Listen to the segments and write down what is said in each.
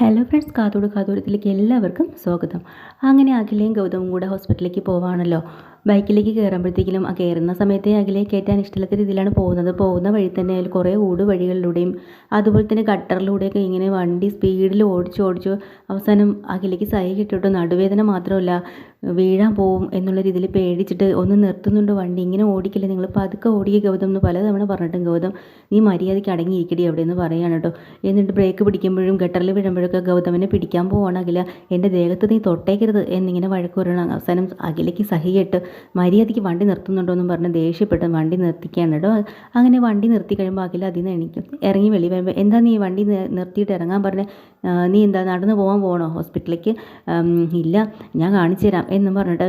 Hello friends കാതോട് കാതോടത്തിലേക്ക് എല്ലാവർക്കും സ്വാഗതം. അങ്ങനെ അഖിലയും ഗൗതമും കൂടെ ഹോസ്പിറ്റലിലേക്ക് പോവാണല്ലോ. ബൈക്കിലേക്ക് കയറുമ്പോഴത്തേക്കിലും ആ കയറുന്ന സമയത്ത് അകലെ കയറ്റാൻ ഇഷ്ടമില്ലാത്ത രീതിയിലാണ് പോകുന്നത്. പോകുന്ന വഴി തന്നെ അതിൽ കുറേ ഊട് വഴികളിലൂടെയും അതുപോലെ തന്നെ ഗട്ടറിലൂടെയൊക്കെ ഇങ്ങനെ വണ്ടി സ്പീഡിൽ ഓടിച്ച് ഓടിച്ച് അവസാനം അകലേക്ക് സൈ കിട്ടിയിട്ട് നടുവേദന മാത്രമല്ല വീഴാൻ പോവും എന്നുള്ള രീതിയിൽ പേടിച്ചിട്ട് ഒന്ന് നിർത്തുന്നുണ്ട് വണ്ടി. ഇങ്ങനെ ഓടിക്കില്ല നിങ്ങൾ? പതുക്കെ ഓടിയ ഗൗതം എന്ന് പലതവണ പറഞ്ഞിട്ടും ഗൗതം നീ മര്യാദയ്ക്ക് അടങ്ങിയിരിക്കടി അവിടെ എന്ന് പറയാണ് കേട്ടോ. എന്നിട്ട് ബ്രേക്ക് പിടിക്കുമ്പോഴും ഗട്ടറിൽ വീഴുമ്പോഴൊക്കെ ഗൗതമിനെ പിടിക്കാൻ പോവാണ് എന്റെ ദേഹത്ത് നീ തൊട്ടേക്കരുത് എന്നിങ്ങനെ വഴക്ക് പറയണം. അവസാനം അഖിലയ്ക്ക് സഹിയിട്ട് മര്യാദയ്ക്ക് വണ്ടി നിർത്തുന്നുണ്ടോ എന്ന് പറഞ്ഞ് ദേഷ്യപ്പെട്ട് വണ്ടി നിർത്തിക്കുകയാണ് കേട്ടോ. അങ്ങനെ വണ്ടി നിർത്തി കഴിയുമ്പോൾ അഖില അതിൽ നിന്ന് എണീക്കും. ഇറങ്ങി വെളി വരുമ്പോൾ എന്താ നീ വണ്ടി നിർത്തിയിട്ട് ഇറങ്ങാൻ പറഞ്ഞ്? നീ എന്താ നടന്നു പോകാൻ പോകണോ ഹോസ്പിറ്റലിലേക്ക്? ഇല്ല ഞാൻ കാണിച്ചു തരാം എന്നും പറഞ്ഞിട്ട്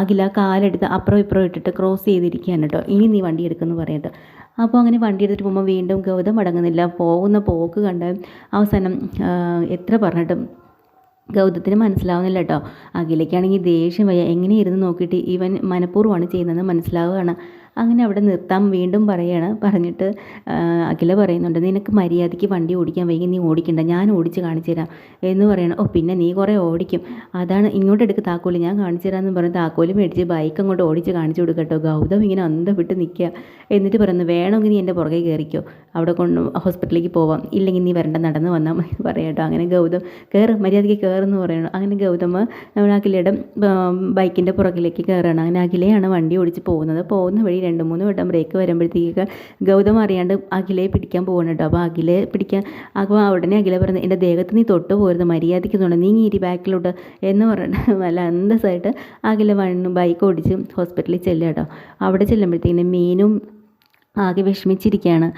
അഖില കാലെടുത്ത് അപ്പുറം ഇപ്പുറം ഇട്ടിട്ട് ക്രോസ് ചെയ്തിരിക്കുകയാണ് കേട്ടോ. ഇനി നീ വണ്ടി എടുക്കുമെന്ന് പറയുന്നത് അപ്പോൾ അങ്ങനെ വണ്ടി എടുത്തിട്ട് പോകുമ്പോൾ വീണ്ടും ഗൗതം അടങ്ങുന്നില്ല പോകുന്ന പോക്ക് കണ്ട് അവസാനം എത്ര പറഞ്ഞിട്ടും ഗൗതത്തിന് മനസ്സിലാവുന്നില്ല കേട്ടോ. അഖിലേക്കാണെങ്കിൽ ദേഷ്യം വയ്യ. എങ്ങനെ ഇരുന്ന് നോക്കിയിട്ട് ഇവൻ മനഃപൂർവമാണ് ചെയ്യുന്നതെന്ന് മനസ്സിലാവുകയാണ്. അങ്ങനെ അവിടെ നിർത്താൻ വീണ്ടും പറയാണ്. പറഞ്ഞിട്ട് അഖില പറയുന്നുണ്ട് നിനക്ക് മര്യാദയ്ക്ക് വണ്ടി ഓടിക്കാൻ വൈകി നീ ഓടിക്കണ്ട ഞാൻ ഓടിച്ച് കാണിച്ചു തരാം. എന്ന് പറയണം. ഓ പിന്നെ നീ കുറേ ഓടിക്കും. അതാണ് ഇങ്ങോട്ട് എടുക്ക് താക്കോൽ ഞാൻ കാണിച്ചു തരാമെന്ന് പറഞ്ഞ് താക്കോൽ മേടിച്ച് ബൈക്ക് അങ്ങോട്ട് ഓടിച്ച് കാണിച്ചു കൊടുക്കട്ടോ. ഗൗതം ഇങ്ങനെ അന്തം വിട്ട് നിൽക്കുക. എന്നിട്ട് പറയുന്നു വേണമെങ്കിൽ നീ എന്റെ പുറകെ കയറിക്കോ. അവിടെ കൊണ്ട് ഹോസ്പിറ്റലിലേക്ക് പോവാം. ഇല്ലെങ്കിൽ നീ വരണ്ട നടന്ന് വന്നാൽ മതി. പറയാട്ടോ. അങ്ങനെ ഗൗതം കയറും മര്യാദയ്ക്ക് കയറുമെന്ന് പറയണം. അങ്ങനെ ഗൗതം നമ്മുടെ അഖിലയുടെ ബൈക്കിന്റെ പുറകിലേക്ക് കയറണം അങ്ങനെ അഖിലയാണ് വണ്ടി ഓടിച്ച് പോകുന്നത്. പോകുന്ന വഴി രണ്ട് മൂന്ന് വട്ടം ബ്രേക്ക് വരുമ്പോഴത്തേക്ക് ഗൗതം അറിയാണ്ട് അഖിലയെ പിടിക്കാൻ പോകണം കേട്ടോ. അപ്പോൾ അഖിലെ പിടിക്കാൻ അപ്പോൾ ഉടനെ അഖില പറഞ്ഞ എന്റെ ദേഹത്ത് നീ തൊട്ട് പോരുത് മര്യാദയ്ക്ക് തോന്നുന്നു നീ ഇരി ബാക്കിലോട്ട് എന്ന് പറഞ്ഞിട്ട് നല്ല അന്തസ്സായിട്ട് അഖില വണ്ണ് ബൈക്ക് ഓടിച്ച് ഹോസ്പിറ്റലിൽ ചെല്ലുക കേട്ടോ. അവിടെ ചെല്ലുമ്പോഴത്തേക്കിനും മീനും ആകെ വിഷമിച്ചിരിക്കുകയാണ്.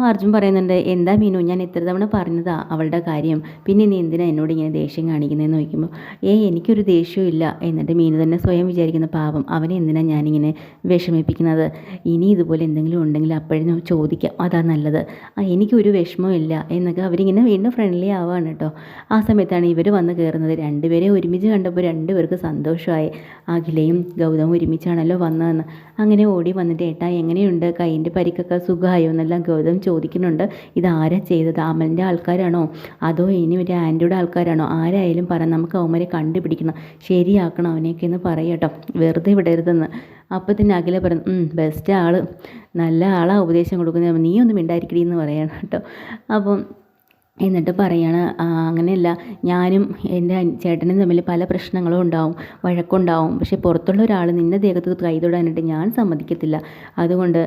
അർജുൻ പറയുന്നുണ്ട് എന്താ മീനു ഞാൻ എത്ര തവണ പറഞ്ഞതാ അവളുടെ കാര്യം. പിന്നെ നീ എന്തിനാ എന്നോട് ഇങ്ങനെ ദേഷ്യം കാണിക്കുന്നതെന്ന് ചോദിക്കുമ്പോൾ ഏ എനിക്കൊരു ദേഷ്യവും ഇല്ല എന്നിട്ട് മീനു തന്നെ സ്വയം വിചാരിക്കുന്ന പാവം അവനെ എന്തിനാ ഞാനിങ്ങനെ വിഷമിപ്പിക്കുന്നത്? ഇനി ഇതുപോലെ എന്തെങ്കിലും ഉണ്ടെങ്കിൽ അപ്പോഴും ചോദിക്കാം അതാ നല്ലത്. ആ എനിക്കൊരു വിഷമവും ഇല്ല എന്നൊക്കെ അവരിങ്ങനെ വീണ്ടും ഫ്രണ്ട്ലി ആവുകയാണ് കേട്ടോ. ആ സമയത്താണ് ഇവർ വന്ന് കയറുന്നത് രണ്ടുപേരെ ഒരുമിച്ച് കണ്ടപ്പോൾ രണ്ടുപേർക്ക് സന്തോഷമായി. അഖിലയും ഗൗതമും ഒരുമിച്ചാണല്ലോ വന്നതെന്ന്. അങ്ങനെ ഓടി വന്നിട്ട് ഏട്ടാ എങ്ങനെയുണ്ട്? കൈയിന്റെ പരിക്കൊക്കെ സുഖമായോ? എന്നെല്ലാം ഗൗതം ചോദിക്കുന്നുണ്ട് ഇതാരാ ചെയ്തത്? അമലിന്റെ ആൾക്കാരാണോ? അതോ ഇനി ഒരു ആന്റിയുടെ ആൾക്കാരാണോ? ആരായാലും പറ നമുക്ക് അവന്മാരെ കണ്ടുപിടിക്കണം. ശരിയാക്കണം അവനെയൊക്കെ എന്ന് പറയട്ടോ വെറുതെ വിടരുതെന്ന്. അപ്പോൾ തന്നെ അഖില പറഞ്ഞു ബെസ്റ്റ് ആൾ നല്ല ആളാണ് ഉപദേശം കൊടുക്കുന്നത് നീ ഒന്നും മിണ്ടായിരിക്കടി എന്ന് പറയണം കേട്ടോ. അപ്പം എന്നിട്ട് പറയാണ് അങ്ങനെയല്ല. ഞാനും എന്റെ ചേട്ടനും തമ്മിൽ പല പ്രശ്നങ്ങളും ഉണ്ടാവും വഴക്കുണ്ടാവും. പക്ഷേ പുറത്തുള്ള ഒരാൾ നിന്റെ ദേഹത്ത് കൈ തൊടാനായിട്ട് ഞാൻ സമ്മതിക്കത്തില്ല. അതുകൊണ്ട്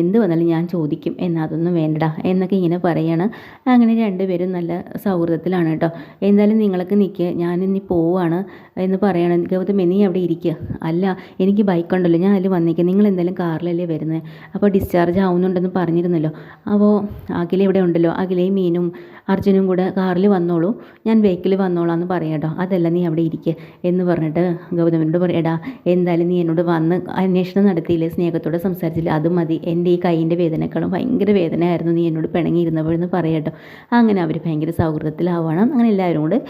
എന്ത് വന്നാലും ഞാൻ ചോദിക്കും. എന്നാൽ അതൊന്നും വേണ്ടടാ. എന്നൊക്കെ ഇങ്ങനെ പറയാണ്. അങ്ങനെ രണ്ടുപേരും നല്ല സൗഹൃദത്തിലാണ് കേട്ടോ. എന്തായാലും നിങ്ങൾക്ക് നിൽക്കുക ഞാനിന്നി പോവാണ്. എന്ന് പറയണം. ഗൗതം നീ അവിടെ ഇരിക്കുക അല്ല എനിക്ക് ബൈക്ക് ഉണ്ടല്ലോ. ഞാൻ അതിൽ വന്നേക്കാം. നിങ്ങൾ എന്തായാലും കാറിലല്ലേ വരുന്നത് അപ്പോൾ ഡിസ്ചാർജ് ആവുന്നുണ്ടെന്ന് പറഞ്ഞിരുന്നല്ലോ. അപ്പോൾ അഖില ഇവിടെ ഉണ്ടല്ലോ. അഖിലയും മീനും അർജുനും കൂടെ കാറിൽ വന്നോളൂ. ഞാൻ ബൈക്കിൽ വന്നോളാം എന്ന് പറയാം കേട്ടോ അതല്ല നീ അവിടെ ഇരിക്കുക എന്ന് പറഞ്ഞിട്ട് ഗൗതമനോട് പറയടാ എന്തായാലും നീ എന്നോട് വന്ന് അന്വേഷണം നടത്തിയില്ലേ? സ്നേഹത്തോടെ സംസാരിച്ചില്ല? അത് മതി. എന്റെ ഈ കൈയിന്റെ വേദനക്കാളും ഭയങ്കര വേദനയായിരുന്നു നീ എന്നോട് പിണങ്ങിയിരുന്നപ്പോഴെന്ന് പറയട്ടോ അങ്ങനെ അവർ ഭയങ്കര സൗഹൃദത്തിലാവണം അങ്ങനെ എല്ലാവരും കൂടെ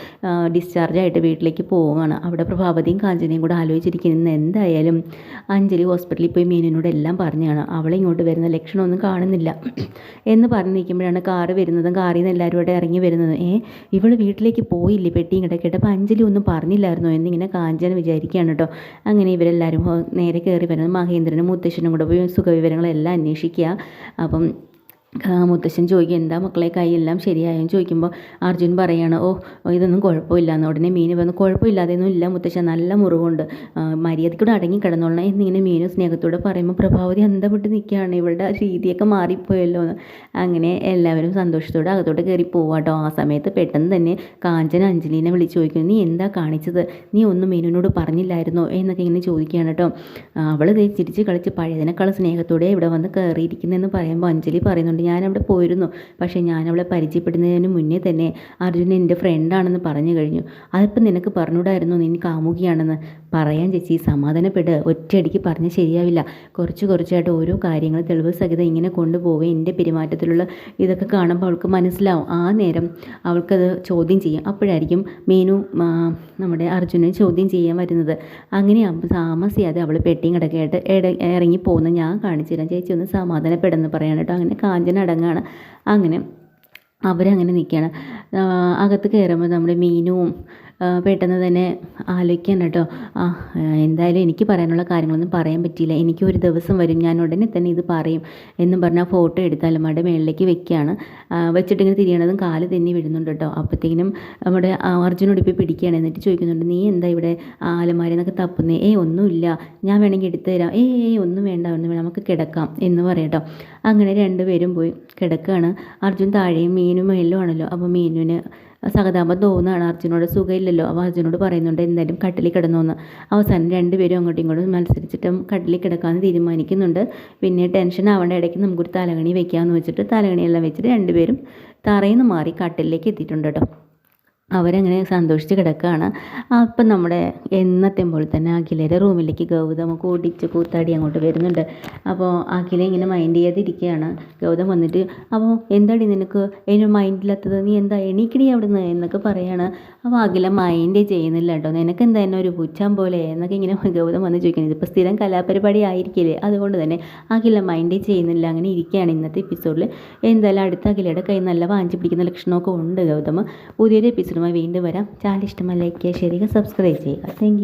ഡിസ്ചാർജ് ആയിട്ട് വീട്ടിലേക്ക് പോവുകയാണ്. അവിടെ പ്രഭാവതിയും കാഞ്ചനയും കൂടെ ആലോചിച്ചിരിക്കുന്ന. എന്തായാലും അഞ്ജലി ഹോസ്പിറ്റലിൽ പോയി മീനിനോട് എല്ലാം പറഞ്ഞാണ്. അവളെ ഇങ്ങോട്ട് വരുന്ന ലക്ഷണമൊന്നും കാണുന്നില്ല. എന്ന് പറഞ്ഞ് നിൽക്കുമ്പോഴാണ് കാറ് വരുന്നതും കാറിൽ നിന്ന് എല്ലാവരും ഇവിടെ ഇറങ്ങി വരുന്നത്. ഏ ഇവൾ വീട്ടിലേക്ക് പോയില്ലേ പെട്ടിയും കിടക്കട്ടെ അപ്പം അഞ്ജലി ഒന്നും പറഞ്ഞില്ലായിരുന്നു. എന്നിങ്ങനെ കാഞ്ചന വിചാരിക്കുകയാണ് കേട്ടോ. അങ്ങനെ ഇവരെല്ലാവരും നേരെ കയറി വരുന്നത് മഹേന്ദ്രനും മുത്തശ്ശനും കൂടെ പോയി സുഖവിവരങ്ങളെല്ലാം അന്വേഷിക്കുക. അപ്പം മുത്തശ്ശൻ ചോദിക്കും എന്താ മക്കളെ കൈയെല്ലാം ശരിയായെന്ന് ചോദിക്കുമ്പോൾ അർജുൻ പറയാണ് ഓ ഇതൊന്നും കുഴപ്പമില്ല എന്ന് ഉടനെ മീന് വന്ന് കുഴപ്പമില്ലാതെയൊന്നും ഇല്ല മുത്തശ്ശൻ നല്ല മുറിവുണ്ട്. മര്യാദക്കൂടെ അടങ്ങി കിടന്നോളണം. എന്നിങ്ങനെ മീനു സ്നേഹത്തോടെ പറയുമ്പോൾ പ്രഭാവതി അന്തപ്പെട്ട് നിൽക്കുകയാണ് ഇവളുടെ രീതിയൊക്കെ മാറിപ്പോയല്ലോ അങ്ങനെ എല്ലാവരും സന്തോഷത്തോടെ അകത്തോട്ട് കയറി പോവാട്ടോ ആ സമയത്ത് പെട്ടെന്ന് തന്നെ കാഞ്ചന അഞ്ജലീനെ വിളിച്ച് ചോദിക്കുന്നു നീ എന്താ കാണിച്ചത്? നീ ഒന്നും മീനുവിനോട് പറഞ്ഞില്ലായിരുന്നോ? എന്നൊക്കെ ഇങ്ങനെ ചോദിക്കുകയാണ് കേട്ടോ അവൾ ചിരിച്ച് കളിച്ച് പഴയതിനേക്കാൾ സ്നേഹത്തോടെ ഇവിടെ വന്ന് കയറിയിരിക്കുന്നതെന്ന് പറയുമ്പോൾ അഞ്ജലി പറയുന്നുണ്ട് ഞാനവിടെ പോയിരുന്നു. പക്ഷേ ഞാനവളെ പരിചയപ്പെടുന്നതിന് മുന്നേ തന്നെ അർജുൻ എന്റെ ഫ്രണ്ടാണെന്ന് പറഞ്ഞു കഴിഞ്ഞു. അതിപ്പോൾ നിനക്ക് പറഞ്ഞുകൂടായിരുന്നു? നീ കാമുകിയാണെന്ന്. പറയാൻ ചേച്ചി സമാധാനപ്പെട്ട് ഒറ്റയടിക്ക് പറഞ്ഞ് ശരിയാവില്ല. കുറച്ച് കുറച്ചായിട്ട് ഓരോ കാര്യങ്ങൾ തെളിവ് സഹിതം ഇങ്ങനെ കൊണ്ടുപോവുകയും എന്റെ പെരുമാറ്റത്തിലുള്ള ഇതൊക്കെ കാണുമ്പോൾ അവൾക്ക് മനസ്സിലാവും. ആ നേരം അവൾക്കത് ചോദ്യം ചെയ്യും. അപ്പോഴായിരിക്കും മീനു നമ്മുടെ അർജുനെ ചോദ്യം ചെയ്യാൻ വരുന്നത്. അങ്ങനെ താമസിയാതെ അവൾ പെട്ടിയും കിടക്കായിട്ട് ഇറങ്ങി പോകുന്ന. ഞാൻ കാണിച്ചു തരാം. ചേച്ചി ഒന്ന് സമാധാനപ്പെടുന്നു പറയാൻ കേട്ടോ. അങ്ങനെ കാഞ്ചന അടങ്ങാണ്. അങ്ങനെ അവരങ്ങനെ നിൽക്കുകയാണ്. അകത്ത് കയറുമ്പോൾ നമ്മുടെ മീനുവും പെട്ടെന്ന് തന്നെ ആലോചിക്കാൻ കേട്ടോ. ആ എന്തായാലും എനിക്ക് പറയാനുള്ള കാര്യങ്ങളൊന്നും പറയാൻ പറ്റിയില്ല. എനിക്ക് ഒരു ദിവസം വരും ഞാൻ ഉടനെ തന്നെ ഇത് പറയും എന്നും പറഞ്ഞാൽ ഫോട്ടോ എടുത്താലും അലമാരുടെ മേളിലേക്ക് വെക്കുകയാണ്. വെച്ചിട്ടിങ്ങനെ തിരിയണതും കാൽ തന്നെ വിടുന്നുണ്ട് കേട്ടോ. അപ്പോഴത്തേക്കിനും നമ്മുടെ അർജുനോട് ഇപ്പോൾ പിടിക്കുകയാണ് എന്നിട്ട് ചോദിക്കുന്നുണ്ട് നീ എന്താ ഇവിടെ ആലമാരെന്നൊക്കെ തപ്പുന്നേ? ഏയ് ഒന്നുമില്ല. ഞാൻ വേണമെങ്കിൽ എടുത്തു തരാം. ഏയ് ഏയ് ഒന്നും വേണ്ട ഒന്നും വേണം നമുക്ക് കിടക്കാം എന്ന് പറയട്ടോ അങ്ങനെ രണ്ടുപേരും പോയി കിടക്കുകയാണ്. അർജുൻ താഴെയും മീനും മേലും ആണല്ലോ. അപ്പോൾ മീനുവിന് സഹതാപം തോന്നുകയാണ് അർജുനോട്. സുഖമില്ലല്ലോ അപ്പോൾ അർജുനോട് പറയുന്നുണ്ട് എന്തായാലും കട്ടിലിൽ കിടന്നോന്ന്. അവസാനം രണ്ടുപേരും അങ്ങോട്ടും ഇങ്ങോട്ടും മത്സരിച്ചിട്ടും കട്ടിലിൽ കിടക്കാമെന്ന് തീരുമാനിക്കുന്നുണ്ട്. പിന്നെ ടെൻഷൻ ആവേണ്ട ഇടയ്ക്ക് നമുക്കൊരു തലകണി വെക്കാമെന്ന് വെച്ചിട്ട് തലകണിയെല്ലാം വെച്ചിട്ട് രണ്ടുപേരും തറയിൽ നിന്ന് മാറി കട്ടിലേക്ക് എത്തിയിട്ടുണ്ട് കേട്ടോ. അവരങ്ങനെ സന്തോഷിച്ച് കിടക്കുകയാണ്. അപ്പം നമ്മുടെ എന്നത്തെ പോലെ തന്നെ അഖിലയുടെ റൂമിലേക്ക് ഗൗതം കൂടിച്ച് കൂത്താടി അങ്ങോട്ട് വരുന്നുണ്ട്. അപ്പോൾ അഖില ഇങ്ങനെ മൈൻഡ് ചെയ്യാതിരിക്കുകയാണ്. ഗൗതം വന്നിട്ട് അപ്പോൾ എന്താടി നിനക്ക്? എന്റെ മൈൻഡില്ലാത്തത് നീ എന്താ എണീക്കടി അവിടുന്ന്? എന്നൊക്കെ പറയാണ്. അപ്പോൾ അഖില മൈൻഡ് ചെയ്യുന്നില്ല കേട്ടോ. നിനക്ക് എന്താ എന്നെ ഒരു പുച്ഛം പോലെ? എന്നൊക്കെ ഇങ്ങനെ ഗൗതം വന്ന് ചോദിക്കുന്നത് ഇതിപ്പോൾ സ്ഥിരം കലാപരിപാടി ആയിരിക്കില്ലേ? അതുകൊണ്ട് തന്നെ അഖില മൈൻഡ് ചെയ്യുന്നില്ല. അങ്ങനെ ഇരിക്കുകയാണ് ഇന്നത്തെ എപ്പിസോഡിൽ എന്തായാലും അടുത്ത അഖിലയുടെ കൈ നല്ല വാഞ്ചി പിടിക്കുന്ന ലക്ഷണമൊക്കെ ഉണ്ട് ഗൗതം. പുതിയൊരു എപ്പിസോഡുമായി വീണ്ടും വരാം. ചാനൽ ഇഷ്ടമല്ല ലൈക്ക് ചെയ്യുക ഷെയർ ചെയ്യുക സബ്സ്ക്രൈബ് ചെയ്യുക. താങ്ക്